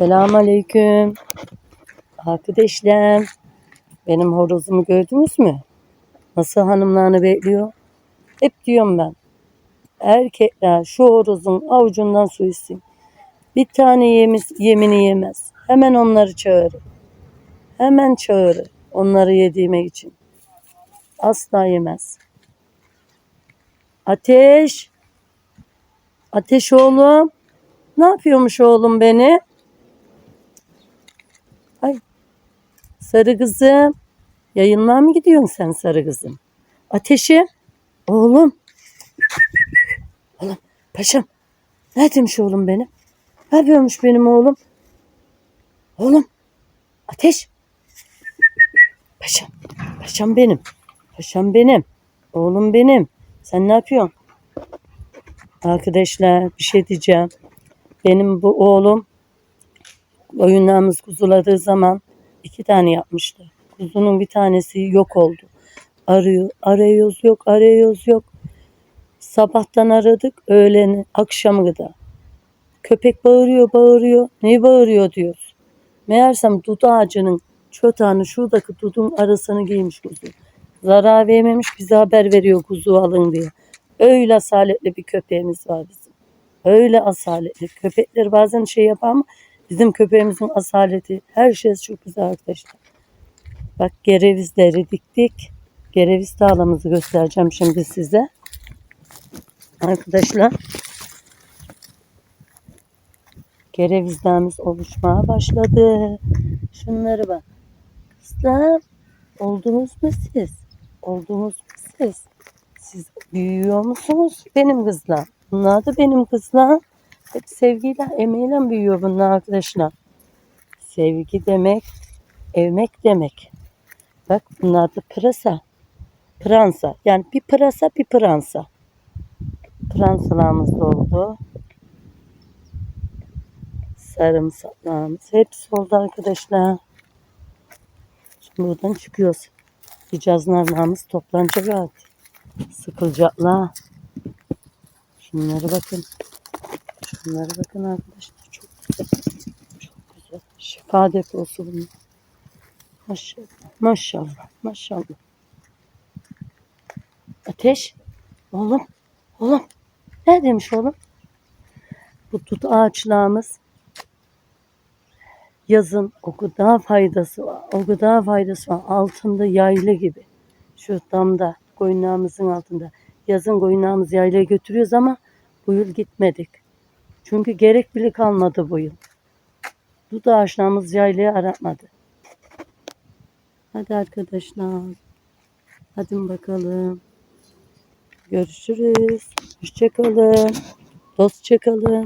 Selamünaleyküm. Arkadaşlar, benim horozumu gördünüz mü? Nasıl hanımlarını bekliyor? Hep diyorum ben. Erkekler şu horozun avucundan su içsin. Bir tane yemiz, yemini yemez. Hemen onları çağırır. Hemen çağırır. Onları yediğime için. Asla yemez. Ateş. Ateş oğlum. Ne yapıyormuş oğlum beni? Sarı kızım. Yayınlığa mı gidiyorsun sen sarı kızım? Ateşi. Oğlum. Oğlum. Paşam. Neredeymiş oğlum benim? Ne yapıyormuş benim oğlum? Oğlum. Ateş. Paşam. Paşam benim. Paşam benim. Oğlum benim. Sen ne yapıyorsun? Arkadaşlar bir şey diyeceğim. Benim bu oğlum oyunlarımız kuzuladığı zaman iki tane yapmıştı. Kuzunun bir tanesi yok oldu. Arıyor, arıyoruz yok, arıyoruz yok. Sabahtan aradık, öğleni, akşamı kadar. Köpek bağırıyor, bağırıyor. Ne bağırıyor diyoruz. Meğersem dut ağacının çötağını şuradaki dudun arasını giymiş kuzu. Zarar vermemiş bize haber veriyor kuzu alın diye. Öyle asaletli bir köpeğimiz var bizim. Öyle asaletli. Köpekler bazen şey yapar ama bizim köpeğimizin asaleti her şey çok güzel arkadaşlar. Bak gerevizleri diktik. Gereviz tarlamızı göstereceğim şimdi size. Arkadaşlar gerevizlerimiz oluşmaya başladı. Şunları bak. Kızlar oldunuz mu siz? Oldunuz mu siz? Siz büyüyor musunuz benim kızlar? Bunlar da benim kızlar. Hep sevgiyle, emeğiyle büyüyor bunlar arkadaşlar. Sevgi demek, evmek demek. Bak bunlar da pırasa. Pransa. Yani bir pırasa bir pransa. Pransalarımız oldu. Sarımsaklarımız hepsi oldu arkadaşlar. Şimdi buradan çıkıyoruz. Hicazlarımız toplanacak artık. Sıkılacaklar. Şunlara bakın. Şunlara bakın arkadaşlar. Çok. Çok güzel. Şifa deposu bunlar. Maşallah. Maşallah. Maşallah. Ateş. Oğlum. Oğlum. Neredeymiş oğlum? Bu tut ağaçlarımız yazın o kadar faydası var. O kadar faydası var. Altında yayla gibi. Şu damda koyunlarımızın altında. Yazın koyunlarımızı yaylaya götürüyoruz ama bu yıl gitmedik. Çünkü gerek kalmadı bu yıl. Dut ağaçlarımız yaylaya aratmadı. Hadi arkadaşlar. Hadi bakalım. Görüşürüz. Hoşçakalın. Dostça kalın.